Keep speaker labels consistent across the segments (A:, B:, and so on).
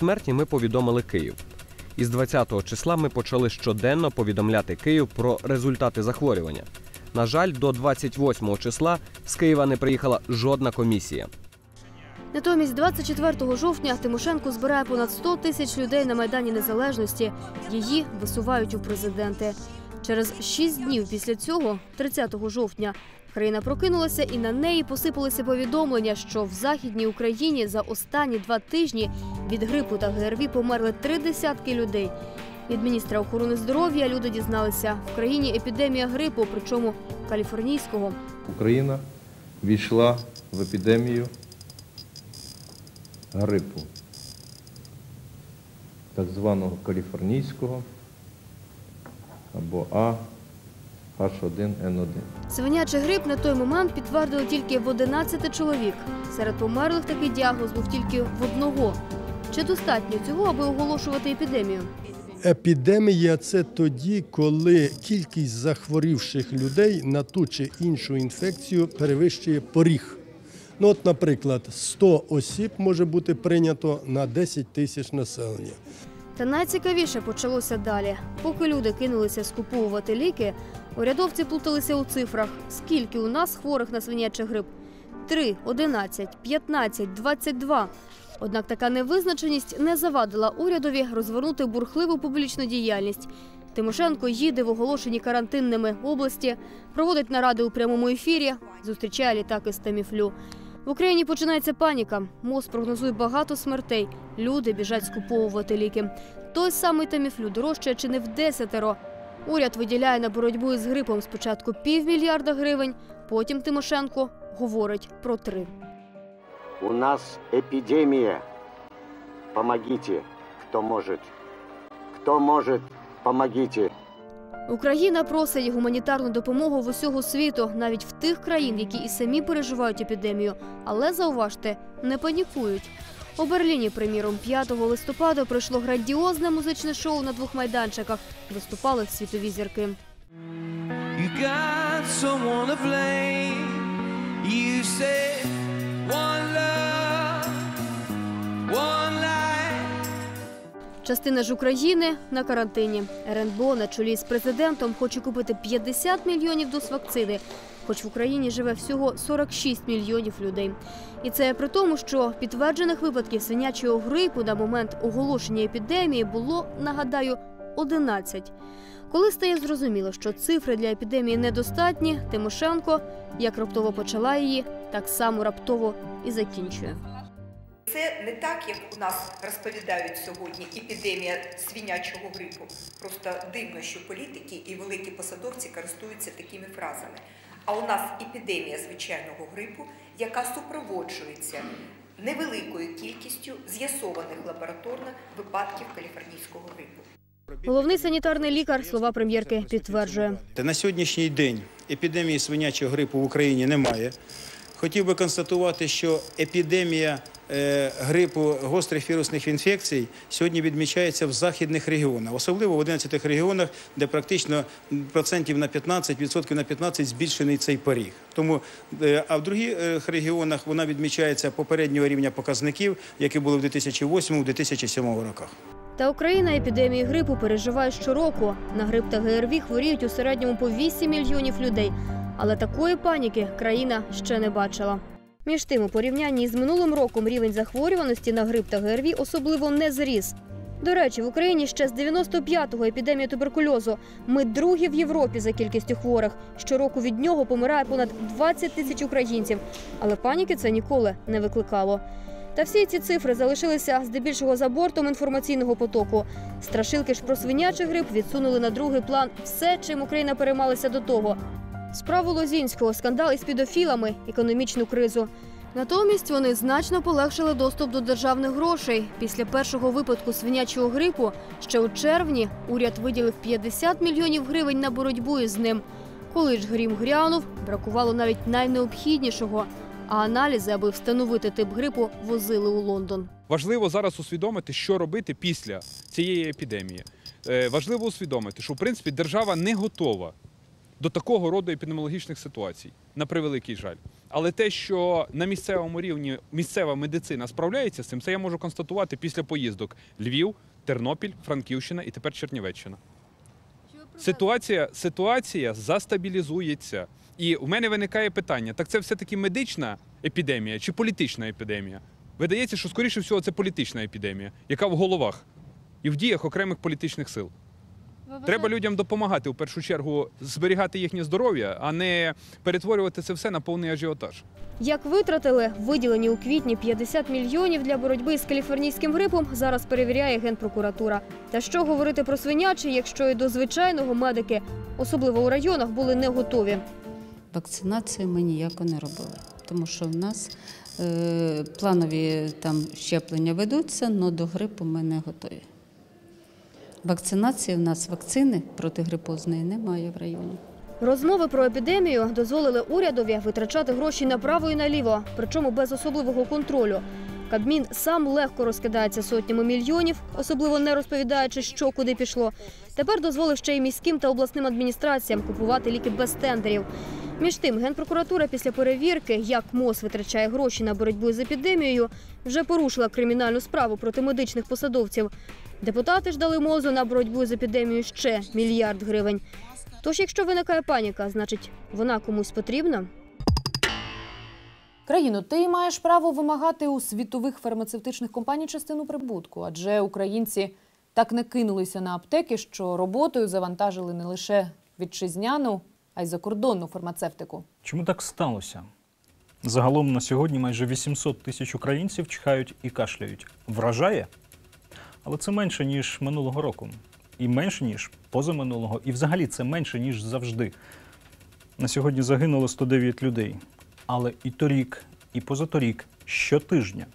A: Смерті ми повідомили Київ. Із 20-го числа ми почали щоденно повідомляти Київ про результати захворювання. На жаль, до 28-го числа з Києва не приїхала жодна комісія.
B: Натомість 24 жовтня Тимошенко збирає понад 100 тисяч людей на Майдані Незалежності. Її висувають у президенти. Через 6 днів після цього, 30 жовтня, країна прокинулася і на неї посипалися повідомлення, що в Західній Україні за останні два тижні від грипу та ГРВІ померли три десятки людей. Від міністра охорони здоров'я люди дізналися, в країні епідемія грипу, причому каліфорнійського.
C: Україна війшла в епідемію грипу, так званого каліфорнійського або А H1N1.
B: Свинячий грип на той момент підтвердили тільки в 11 чоловік. Серед померлих такий діагноз був тільки в одного. Чи достатньо цього, аби оголошувати епідемію?
D: Епідемія це тоді, коли кількість захворівших людей на ту чи іншу інфекцію перевищує поріг. Ну, от, наприклад, 100 осіб може бути прийнято на 10 тисяч населення.
B: Та найцікавіше почалося далі. Поки люди кинулися скуповувати ліки, урядовці плуталися у цифрах. Скільки у нас хворих на свинячий грип? 3, 11, 15, 22. Однак така невизначеність не завадила урядові розвернути бурхливу публічну діяльність. Тимошенко їде в оголошені карантинними області, проводить наради у прямому ефірі, зустрічає літаки з Таміфлю. В Україні починається паніка. МОЗ прогнозує багато смертей. Люди біжать скуповувати ліки. Той самий Таміфлю дорожчає чи не в десятеро. Уряд виділяє на боротьбу із грипом спочатку півмільярда гривень, потім Тимошенко говорить про три.
E: У нас эпидемия. Помогите, кто может. Кто может, помогите.
B: Україна просить гуманітарну допомогу в усього світу, навіть в тих країн, які і самі переживають епідемію. Але зауважте, не панікують. У Берліні, приміром, 5 листопада пройшло грандіозне музичне шоу на двох майданчиках. Виступали світові зірки.
F: One love, one life.
B: Частина ж України на карантині. РНБО на чолі з президентом хоче купити 50 мільйонів доз вакцини, хоч в Україні живе всього 46 мільйонів людей. І це при тому, що підтверджених випадків свинячого грипу на момент оголошення епідемії було, нагадаю, 11. Коли стає зрозуміло, що цифри для епідемії недостатні, Тимошенко, як раптово почала її, так само раптово і закінчує.
G: Це не так, як у нас розповідають сьогодні епідемія свинячого грипу. Просто дивно, що політики і великі посадовці користуються такими фразами. А у нас епідемія звичайного грипу, яка супроводжується невеликою кількістю з'ясованих лабораторно випадків каліфорнійського грипу.
B: Головний санітарний лікар слова прем'єрки підтверджує.
H: Та на сьогоднішній день епідемії свинячого грипу в Україні немає. Хотів би констатувати, що епідемія е, грипу гострих вірусних інфекцій сьогодні відмічається в західних регіонах, особливо в 11 регіонах, де практично процентів на 15, відсотків на 15 збільшений цей поріг. Тому, е, а в других регіонах вона відмічається попереднього рівня показників, які були в 2008-2007 роках.
B: Та Україна епідемії грипу переживає щороку. На грип та ГРВІ хворіють у середньому по 8 мільйонів людей. Але такої паніки країна ще не бачила. Між тим, у порівнянні з минулим роком рівень захворюваності на грип та ГРВІ особливо не зріс. До речі, в Україні ще з 95-го епідемія туберкульозу. Ми другі в Європі за кількістю хворих. Щороку від нього помирає понад 20 тисяч українців. Але паніки це ніколи не викликало. Та всі ці цифри залишилися здебільшого за бортом інформаційного потоку. Страшилки ж про свинячий грип відсунули на другий план все, чим Україна переймалася до того. Справу Лозінського, скандал із педофілами, економічну кризу. Натомість вони значно полегшили доступ до державних грошей. Після першого випадку свинячого грипу ще у червні уряд виділив 50 мільйонів гривень на боротьбу із ним. Коли ж грім грянув, бракувало навіть найнеобхіднішого. А аналізи, аби встановити тип грипу, возили у Лондон.
I: Важливо зараз усвідомити, що робити після цієї епідемії. Е, Важливо усвідомити, що в принципі держава не готова до такого роду епідеміологічних ситуацій, на превеликий жаль. Але те, що на місцевому рівні місцева медицина справляється з цим, це я можу констатувати після поїздок Львів, Тернопіль, Франківщина і тепер Чернівеччина. Ситуація, ситуація застабілізується. І у мене виникає питання: так це все-таки медична епідемія чи політична епідемія? Видається, що скоріше всього це політична епідемія, яка в головах і в діях окремих політичних сил. Треба людям допомагати в першу чергу зберігати їхнє здоров'я, а не перетворювати це все на повний ажіотаж.
B: Як витратили виділені у квітні 50 мільйонів для боротьби з каліфорнійським грипом, зараз перевіряє генпрокуратура. Та що говорити про свинячий, якщо і до звичайного медики, особливо у районах, були не готові.
J: Вакцинацію ми ніяко не робили, тому що в нас е, планові там щеплення ведуться, але до грипу ми не готові. Вакцинації в нас вакцини проти грипозної немає в районі.
B: Розмови про епідемію дозволили урядові витрачати гроші направо і наліво, причому без особливого контролю. Кабмін сам легко розкидається сотнями мільйонів, особливо не розповідаючи, що куди пішло. Тепер дозволив ще й міським та обласним адміністраціям купувати ліки без тендерів. Між тим, генпрокуратура після перевірки, як МОЗ витрачає гроші на боротьбу з епідемією, вже порушила кримінальну справу проти медичних посадовців. Депутати ж дали МОЗу на боротьбу з епідемією ще мільярд гривень. Тож, якщо виникає паніка, значить вона комусь потрібна.
K: Країно, ти маєш право вимагати у світових фармацевтичних компаній частину прибутку, адже українці так не кинулися на аптеки, що роботою завантажили не лише вітчизняну, а й закордонну фармацевтику.
L: Чому так сталося? Загалом на сьогодні майже 800 тисяч українців чихають і кашляють. Вражає? Але це менше, ніж минулого року. І менше, ніж позаминулого. І взагалі це менше, ніж завжди. На сьогодні загинуло 109 людей. Але і торік, і позаторік, щотижня.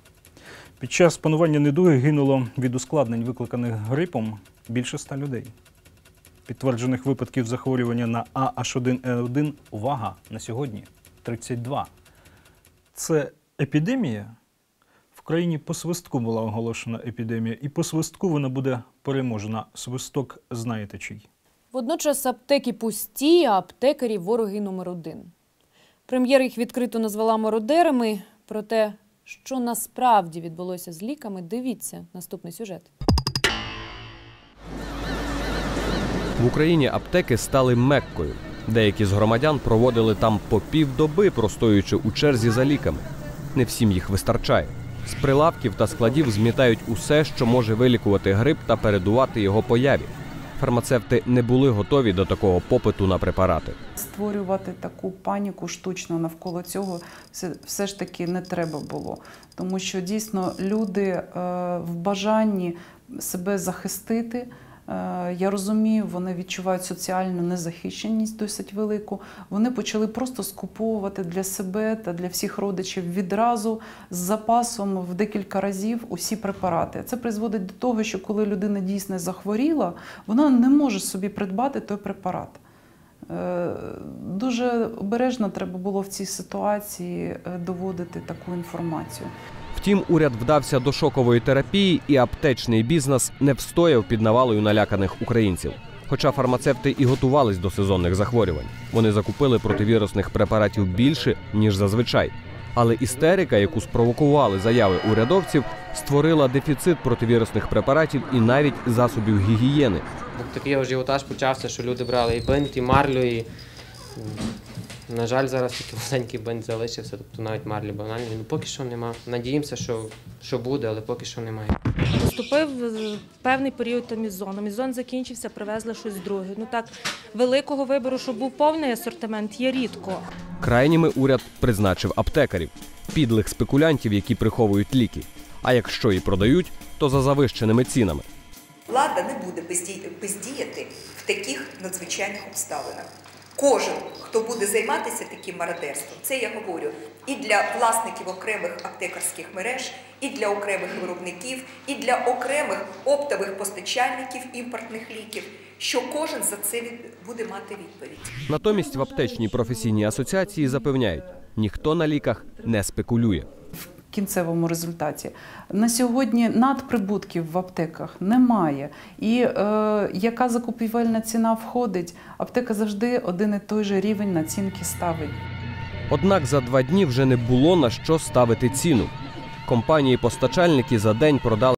L: Під час панування недуги гинуло від ускладнень, викликаних грипом, більше 100 людей. Підтверджених випадків захворювання на AH1N1 увага на сьогодні 32. Це епідемія. В країні по свистку була оголошена епідемія, і по свистку вона буде переможена. Свисток знаєте чий.
K: Водночас аптеки пусті, а аптекарі вороги номер один. Прем'єр їх відкрито назвала мародерами. Проте, що насправді відбулося з ліками, дивіться наступний сюжет.
A: В Україні аптеки стали меккою. Деякі з громадян проводили там по півдоби, простоюючи у черзі за ліками. Не всім їх вистачає. З прилавків та складів змітають усе, що може вилікувати грип та передувати його появі. Фармацевти не були готові до такого попиту на препарати.
M: Створювати таку паніку штучно навколо цього все, все ж таки не треба було. Тому що дійсно люди е, в бажанні себе захистити. е, Я розумію, вони відчувають соціальну незахищеність досить велику. Вони почали просто скуповувати для себе та для всіх родичів відразу з запасом в декілька разів усі препарати. Це призводить до того, що коли людина дійсно захворіла, вона не може собі придбати той препарат. Е, Дуже обережно треба було в цій ситуації е, доводити таку інформацію.
A: Втім, уряд вдався до шокової терапії, і аптечний бізнес не встояв під навалою наляканих українців. Хоча фармацевти і готувались до сезонних захворювань, вони закупили противірусних препаратів більше ніж зазвичай. Але істерика, яку спровокували заяви урядовців, створила дефіцит противірусних препаратів і навіть засобів гігієни.
N: Такий ажіотаж почався, що люди брали і бинт, і марлю, і на жаль, зараз тільки маленький бинт залишився, тобто навіть марлі банальні. Ну поки що нема. Надіємося, що, що буде, але поки що немає.
O: Наступив певний період тамізону. Мізон закінчився, привезли щось друге. Ну так, великого вибору, щоб був повний асортимент, є рідко.
A: Крайніми уряд призначив аптекарів, підлих спекулянтів, які приховують ліки. А якщо і продають, то за завищеними цінами.
G: Влада не буде безді- бездіяти в таких надзвичайних обставинах. Кожен, хто буде займатися таким мародерством, це я говорю і для власників окремих аптекарських мереж, і для окремих виробників, і для окремих оптових постачальників імпортних ліків, що кожен за це буде мати відповідь.
A: Натомість в аптечній професійній асоціації запевняють, ніхто на ліках не спекулює.
M: В кінцевому результаті на сьогодні надприбутків в аптеках немає. І е, яка закупівельна ціна входить, аптека завжди один і той же рівень націнки ставить.
A: Однак за два дні вже не було на що ставити ціну. Компанії-постачальники за день продали